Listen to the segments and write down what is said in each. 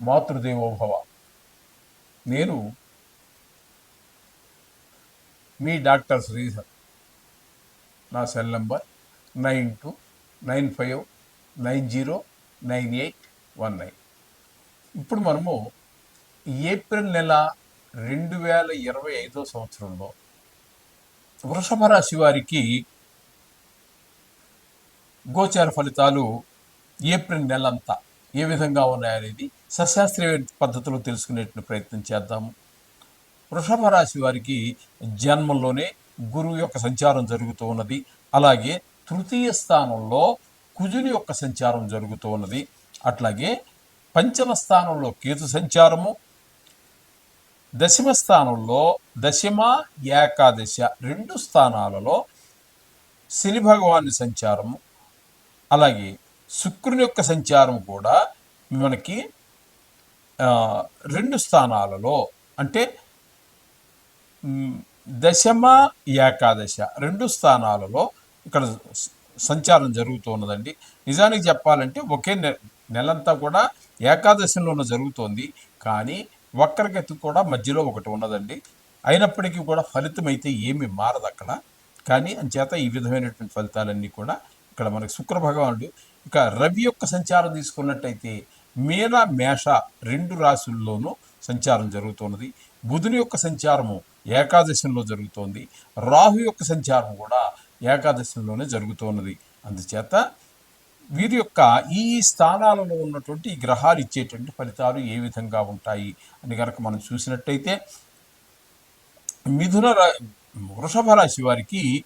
మాతృదేవోభవ. నేను మీ డాక్టర్ శ్రీధర్ నా cell number nine two nine five nine zero nine eight one nine. ఇప్పుడు మనము April నెల రెండు వేల ఇరవై ఐదో సంవత్సరంలో వృషభ రాశి వారికి గోచార ఫలితాలు ఏప్రిల్ నెలంతా ఏ విధంగా ఉన్నాయనేది సశాస్త్రీయ పద్ధతిలో తెలుసుకునేటువంటి ప్రయత్నం చేద్దాము. వృషభ రాశి వారికి జన్మంలోనే గురువు యొక్క సంచారం జరుగుతూ ఉన్నది. అలాగే తృతీయ స్థానంలో కుజుని యొక్క సంచారం జరుగుతూ ఉన్నది. అట్లాగే పంచమ స్థానంలో కేతు సంచారము. దశమ స్థానంలో దశమ ఏకాదశ రెండు స్థానాలలో శని భగవాని సంచారము. అలాగే శుక్రుని యొక్క సంచారం కూడా మనకి రెండు స్థానాలలో అంటే దశమ ఏకాదశ రెండు స్థానాలలో ఇక్కడ సంచారం జరుగుతూ ఉన్నదండి. నిజానికి చెప్పాలంటే ఒకే నె నెలంతా కూడా ఏకాదశంలోనే జరుగుతోంది. కానీ వక్రగతి కూడా మధ్యలో ఒకటి ఉన్నదండి. అయినప్పటికీ కూడా ఫలితం అయితే ఏమి మారదు అక్కడ. కానీ అంచేత ఈ విధమైనటువంటి ఫలితాలన్నీ కూడా ఇక్కడ మనకి శుక్ర భగవానుడు ఇక రవి యొక్క సంచారం తీసుకున్నట్టయితే మీన మేష రెండు రాశుల్లోనూ సంచారం జరుగుతున్నది బుధుని యొక్క సంచారము ఏకాదశంలో జరుగుతోంది. రాహు యొక్క సంచారం కూడా ఏకాదశంలోనే జరుగుతున్నది. అందుచేత వీరి యొక్క ఈ స్థానాలలో ఉన్నటువంటి గ్రహాలు ఇచ్చేటువంటి ఫలితాలు ఏ విధంగా ఉంటాయి అని కనుక మనం చూసినట్టయితే మిథున రా వృషభ రాశి వారికి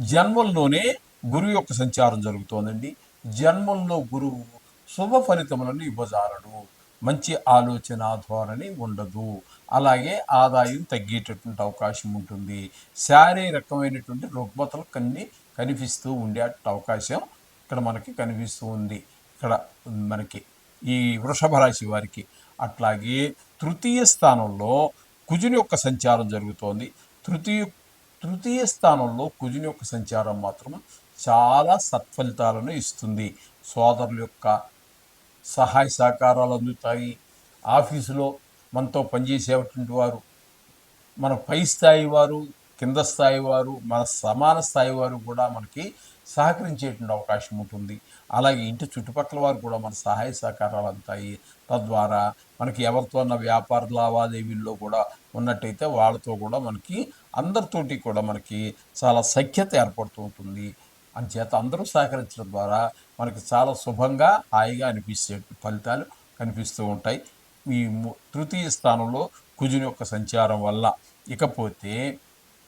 జన్మంలోనే గురువు యొక్క సంచారం జరుగుతోందండి. జన్మంలో గురువు శుభ ఫలితములను ఇవ్వజారడు మంచి ఆలోచన ధోరణి ఉండదు. అలాగే ఆదాయం తగ్గేటటువంటి అవకాశం ఉంటుంది. శారీరకమైనటువంటి రుగ్మతలు కన్ని కనిపిస్తూ ఉండే అవకాశం ఇక్కడ మనకి కనిపిస్తూ ఉంది. ఇక్కడ మనకి ఈ వృషభ రాశి వారికి. అట్లాగే తృతీయ స్థానంలో కుజుని యొక్క సంచారం జరుగుతోంది. తృతీయ తృతీయ స్థానంలో కుజుని యొక్క సంచారం మాత్రం చాలా సత్ఫలితాలను ఇస్తుంది. సోదరుల యొక్క సహాయ సహకారాలు అందుతాయి. ఆఫీసులో మనతో పనిచేసేటువంటి వారు మన పై స్థాయి వారు కింద స్థాయి వారు మన సమాన స్థాయి వారు కూడా మనకి సహకరించేటువంటి అవకాశం ఉంటుంది. అలాగే ఇంటి చుట్టుపక్కల వారు కూడా మన సహాయ సహకారాలు అందుతాయి. తద్వారా మనకి ఎవరితో ఉన్న వ్యాపార లావాదేవీల్లో కూడా ఉన్నట్టయితే వాళ్ళతో కూడా మనకి అందరితోటి కూడా మనకి చాలా సఖ్యత ఏర్పడుతూ ఉంటుంది. అంచేత అందరూ సహకరించడం ద్వారా మనకి చాలా శుభంగా హాయిగా అనిపించే ఫలితాలు కనిపిస్తూ ఉంటాయి. ఈ తృతీయ స్థానంలో కుజుని యొక్క సంచారం వల్ల. ఇకపోతే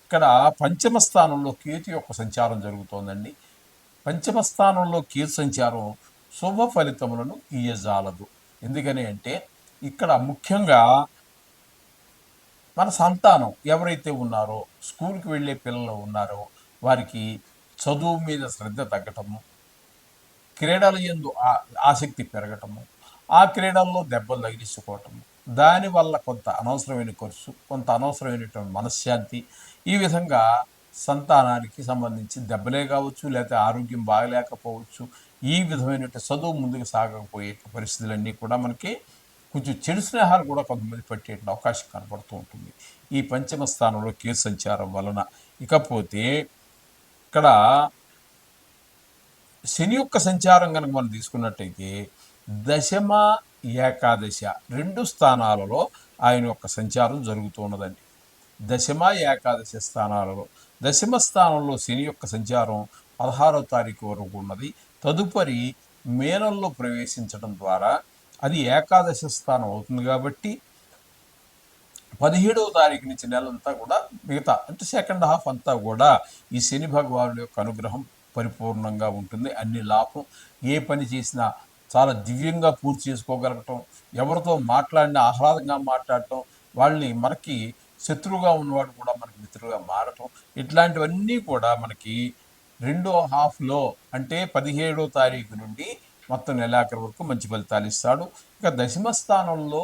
ఇక్కడ పంచమ స్థానంలో కేతు యొక్క సంచారం జరుగుతోందండి. పంచమ స్థానంలో కేతు సంచారం శుభ ఫలితములను ఇయ్యజాలదు. ఎందుకని అంటే ఇక్కడ ముఖ్యంగా మన సంతానం ఎవరైతే ఉన్నారో స్కూల్కి వెళ్ళే పిల్లలు ఉన్నారో వారికి చదువు మీద శ్రద్ధ తగ్గటము క్రీడల ఎందు ఆసక్తి పెరగటము ఆ క్రీడల్లో దెబ్బలు తగిలించుకోవటము దానివల్ల కొంత అనవసరమైన ఖర్చు కొంత అనవసరమైనటువంటి మనశ్శాంతి ఈ విధంగా సంతానానికి సంబంధించి దెబ్బలే కావచ్చు లేకపోతే ఆరోగ్యం బాగలేకపోవచ్చు ఈ విధమైన చదువు ముందుకు సాగకపోయే పరిస్థితులన్నీ కూడా మనకి కొంచెం చెడు స్నేహాలు కూడా కొంతమంది పట్టే అవకాశం కనపడుతూ ఉంటుంది. ఈ పంచమ స్థానంలో కేసు సంచారం వలన. ఇకపోతే ఇక్కడ శని యొక్క సంచారం కనుక మనం తీసుకున్నట్టయితే దశమ ఏకాదశ రెండు స్థానాలలో ఆయన యొక్క సంచారం జరుగుతూ ఉన్నదండి. దశమ ఏకాదశ స్థానాలలో దశమ స్థానంలో శని యొక్క సంచారం పదహారో తారీఖు వరకు ఉన్నది. తదుపరి మేనంలో ప్రవేశించడం ద్వారా అది ఏకాదశ స్థానం అవుతుంది కాబట్టి పదిహేడవ తారీఖు నుంచి నెలంతా కూడా మిగతా అంటే సెకండ్ హాఫ్ అంతా కూడా ఈ శని భగవానుడి యొక్క అనుగ్రహం పరిపూర్ణంగా ఉంటుంది. అన్ని లాభం ఏ పని చేసినా చాలా దివ్యంగా పూర్తి చేసుకోగలగటం ఎవరితో మాట్లాడినా ఆహ్లాదంగా మాట్లాడటం వాళ్ళని మనకి శత్రువుగా ఉన్నవాడు కూడా మనకి మిత్రులుగా మారటం ఇట్లాంటివన్నీ కూడా మనకి రెండో హాఫ్లో అంటే పదిహేడో తారీఖు నుండి మొత్తం నెలాఖరు వరకు మంచి ఫలితాలు ఇస్తాడు. ఇక దశమ స్థానంలో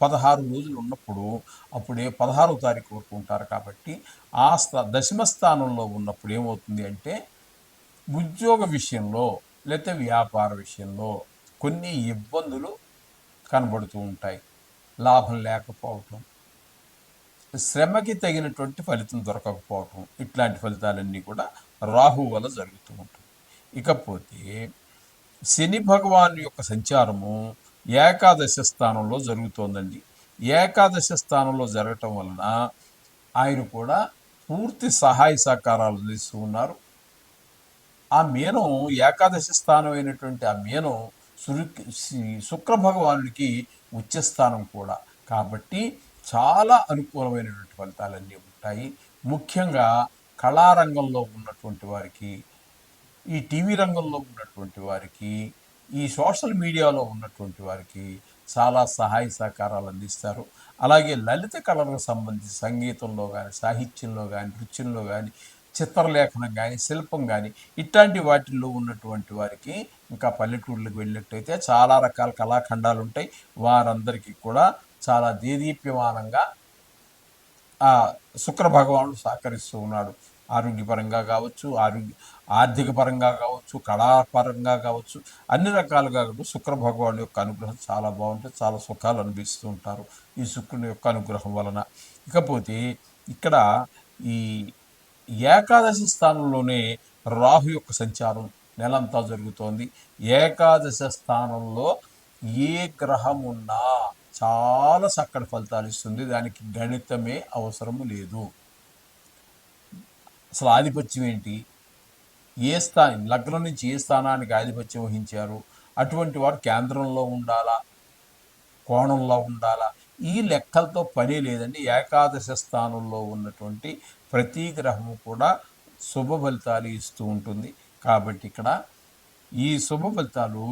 పదహారు రోజులు ఉన్నప్పుడు అప్పుడే పదహారో తారీఖు వరకు ఉంటారు కాబట్టి ఆ స్థా దశమ స్థానంలో ఉన్నప్పుడు ఏమవుతుంది అంటే ఉద్యోగ విషయంలో లేకపోతే వ్యాపార విషయంలో కొన్ని ఇబ్బందులు కనబడుతూ ఉంటాయి. లాభం లేకపోవటం శ్రమకి తగినటువంటి ఫలితం దొరకకపోవటం ఇట్లాంటి ఫలితాలన్నీ కూడా రాహు వల్ల జరుగుతూ ఉంటుంది ఇకపోతే శని భగవాన్ యొక్క సంచారము ఏకాదశ స్థానంలో జరుగుతోందండి. ఏకాదశ స్థానంలో జరగటం వలన ఆయన కూడా పూర్తి సహాయ సహకారాలు అందిస్తూ ఉన్నారు. ఆ మీనం ఏకాదశి స్థానం అయినటువంటి ఆ మీనం సురు శుక్ర భగవానుడికి ఉచ్చస్థానం కూడా. కాబట్టి చాలా అనుకూలమైనటువంటి ఫలితాలన్నీ ఉంటాయి. ముఖ్యంగా కళారంగంలో ఉన్నటువంటి వారికి ఈ టీవీ రంగంలో ఉన్నటువంటి వారికి ఈ సోషల్ మీడియాలో ఉన్నటువంటి వారికి చాలా సహాయ సహకారాలు అందిస్తారు. అలాగే లలిత కళలకు సంబంధించి సంగీతంలో కానీ సాహిత్యంలో కానీ నృత్యంలో కానీ చిత్రలేఖనం కానీ శిల్పం కానీ ఇట్లాంటి వాటిల్లో ఉన్నటువంటి వారికి ఇంకా పల్లెటూళ్ళకి వెళ్ళినట్టయితే చాలా రకాల కళాఖండాలు ఉంటాయి. వారందరికీ కూడా చాలా దేదీప్యమానంగా ఆ శుక్ర భగవానుడు సహకరిస్తూ ఉన్నాడు. ఆరోగ్యపరంగా కావచ్చు ఆరోగ్య ఆర్థిక పరంగా కావచ్చు కళాపరంగా కావచ్చు అన్ని రకాలుగా కూడా శుక్ర భగవాను యొక్క అనుగ్రహం చాలా బాగుంటుంది. చాలా సుఖాలు అనిపిస్తూ ఉంటారు ఈ శుక్రుని యొక్క అనుగ్రహం వలన. ఇకపోతే ఇక్కడ ఈ ఏకాదశి స్థానంలోనే రాహు యొక్క సంచారం నెలంతా జరుగుతోంది. ఏకాదశ స్థానంలో ఏ గ్రహం ఉన్నా చాలా చక్కటి ఫలితాలు ఇస్తుంది. దానికి గణితమే అవసరము లేదు. అసలు ఆధిపత్యం ఏంటి? ఏ స్థానం లగ్నం నుంచి ఏ స్థానానికి ఆధిపత్యం వహించారు? అటువంటి వారు కేంద్రంలో ఉండాలా? కోణంలో ఉండాలా? ఈ లెక్కలతో పని లేదండి. ఏకాదశ స్థానంలో ఉన్నటువంటి ప్రతి గ్రహము కూడా శుభ ఫలితాలు ఇస్తూ ఉంటుంది. కాబట్టి ఇక్కడ ఈ శుభ ఫలితాలు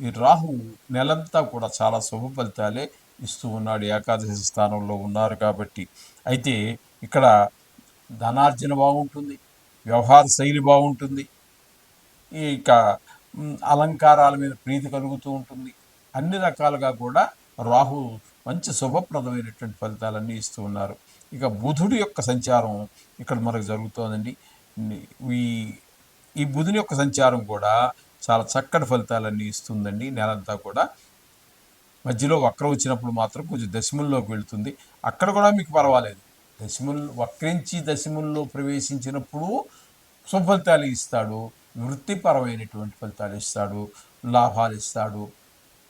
ఈ రాహు నెలంతా కూడా చాలా శుభ ఫలితాలే ఇస్తూ ఉన్నాడు. ఏకాదశి స్థానంలో ఉన్నారు కాబట్టి. అయితే ఇక్కడ ధనార్జన బాగుంటుంది వ్యవహార శైలి బాగుంటుంది ఇక అలంకారాల మీద ప్రీతి కలుగుతూ ఉంటుంది. అన్ని రకాలుగా కూడా రాహు మంచి శుభప్రదమైనటువంటి ఫలితాలన్నీ ఇస్తూ ఉన్నారు. ఇక బుధుడి యొక్క సంచారం ఇక్కడ మనకు జరుగుతోందండి. ఈ ఈ బుధుని యొక్క సంచారం కూడా చాలా చక్కటి ఫలితాలన్నీ ఇస్తుందండి. నెలంతా కూడా మధ్యలో వక్రం వచ్చినప్పుడు మాత్రం కొంచెం దశముల్లోకి వెళుతుంది. అక్కడ కూడా మీకు పర్వాలేదు. దశములు వక్రించి దశముల్లో ప్రవేశించినప్పుడు సుఫలితాలు ఇస్తాడు. వృత్తిపరమైనటువంటి ఫలితాలు ఇస్తాడు. లాభాలు ఇస్తాడు.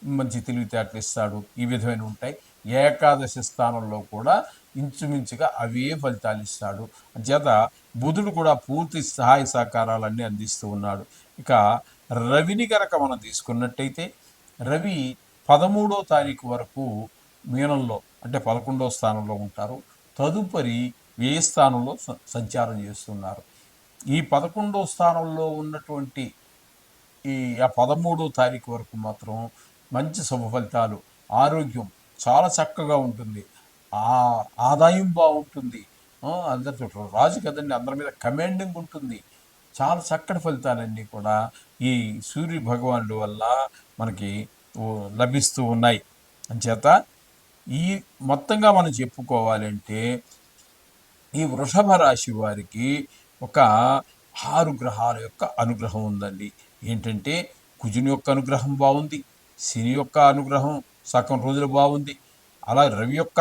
మంచి తెలివితేటలు ఇస్తాడు. ఈ విధమైన ఉంటాయి. ఏకాదశి స్థానంలో కూడా ఇంచుమించుగా అవే ఫలితాలు ఇస్తాడు. చేత బుధుడు కూడా పూర్తి సహాయ సహకారాలన్నీ అందిస్తూ ఉన్నాడు. ఇక రవిని కనుక మనం తీసుకున్నట్టయితే రవి పదమూడో తారీఖు వరకు మీనంలో అంటే పదకొండో స్థానంలో ఉంటారు. తదుపరి వ్యయ స్థానంలో సంచారం చేస్తున్నారు. ఈ పదకొండో స్థానంలో ఉన్నటువంటి ఈ ఆ పదమూడో తారీఖు వరకు మాత్రం మంచి శుభ ఫలితాలు ఆరోగ్యం చాలా చక్కగా ఉంటుంది. ఆ ఆదాయం బాగుంటుంది. అందరితో రాజు కదండి అందరి మీద కమాండింగ్ ఉంటుంది. చాలా చక్కటి ఫలితాలన్నీ కూడా ఈ సూర్య భగవానుడు వల్ల మనకి లభిస్తూ ఉన్నాయి. అంచేత ఈ మొత్తంగా మనం చెప్పుకోవాలంటే ఈ వృషభ రాశి వారికి ఒక ఆరు గ్రహాల యొక్క అనుగ్రహం ఉందండి. ఏంటంటే కుజుని యొక్క అనుగ్రహం బాగుంది శని యొక్క అనుగ్రహం సగం రోజులు బాగుంది. అలా రవి యొక్క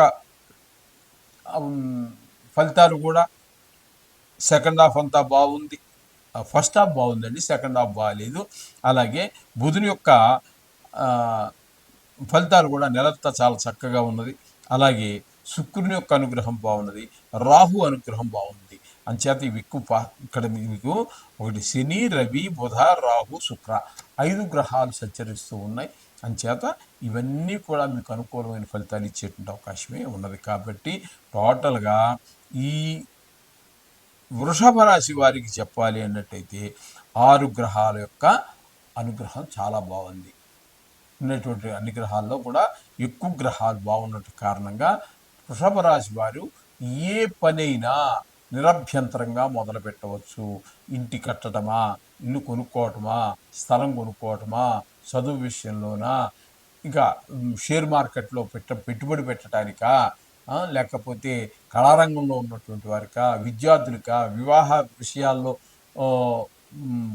ఫలితాలు కూడా సెకండ్ హాఫ్ అంతా బాగుంది. ఫస్ట్ హాఫ్ బాగుందండి సెకండ్ హాఫ్ బాగాలేదు అలాగే బుధుని యొక్క ఫలితాలు కూడా నెలంతా చాలా చక్కగా ఉన్నది. అలాగే శుక్రుని యొక్క అనుగ్రహం బాగున్నది రాహు అనుగ్రహం బాగుంది. అంచేత ఇవి ఎక్కువ ఇక్కడ మీకు ఒకటి శని రవి బుధ రాహు శుక్ర ఐదు గ్రహాలు సంచరిస్తూ ఉన్నాయి. అంచేత ఇవన్నీ కూడా మీకు అనుకూలమైన ఫలితాలు ఇచ్చేటువంటి అవకాశమే ఉన్నది. కాబట్టి టోటల్గా ఈ వృషభ రాశి వారికి చెప్పాలి అన్నట్టయితే ఆరు గ్రహాల యొక్క అనుగ్రహం చాలా బాగుంది. ఉన్నటువంటి అన్ని గ్రహాల్లో కూడా ఎక్కువ గ్రహాలు బాగున్నట్టు కారణంగా వృషభ రాశి వారు ఏ పనైనా నిరభ్యంతరంగా మొదలు పెట్టవచ్చు ఇంటి కట్టడమా ఇల్లు కొనుక్కోవటమా స్థలం కొనుక్కోవటమా చదువు విషయంలోనా ఇంకా షేర్ మార్కెట్లో పెట్ట పెట్టుబడి పెట్టడానిక లేకపోతే కళారంగంలో ఉన్నటువంటి వారికా విద్యార్థులక వివాహ విషయాల్లో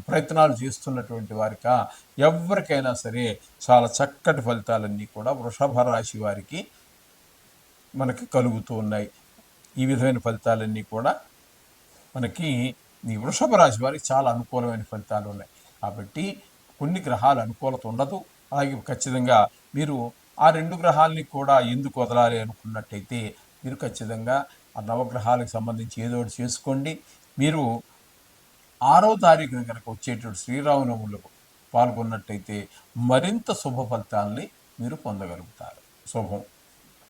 ప్రయత్నాలు చేస్తున్నటువంటి వారిక ఎవరికైనా సరే చాలా చక్కటి ఫలితాలన్నీ కూడా వృషభ రాశి వారికి మనకి కలుగుతూ ఉన్నాయి. ఈ విధమైన ఫలితాలన్నీ కూడా మనకి ఈ వృషభ రాశి వారికి చాలా అనుకూలమైన ఫలితాలు ఉన్నాయి. కాబట్టి కొన్ని గ్రహాలు అనుకూలత ఉండదు. అలాగే ఖచ్చితంగా మీరు ఆ రెండు గ్రహాలని కూడా ఎందుకు వదలాలి అనుకున్నట్టయితే మీరు ఖచ్చితంగా ఆ నవగ్రహాలకు సంబంధించి ఏదో ఒకటి చేసుకోండి. మీరు ఆరో తారీఖున కనుక వచ్చేటువంటి శ్రీరామనవములకు పాల్గొన్నట్టయితే మరింత శుభ ఫలితాలని మీరు పొందగలుగుతారు. శుభం.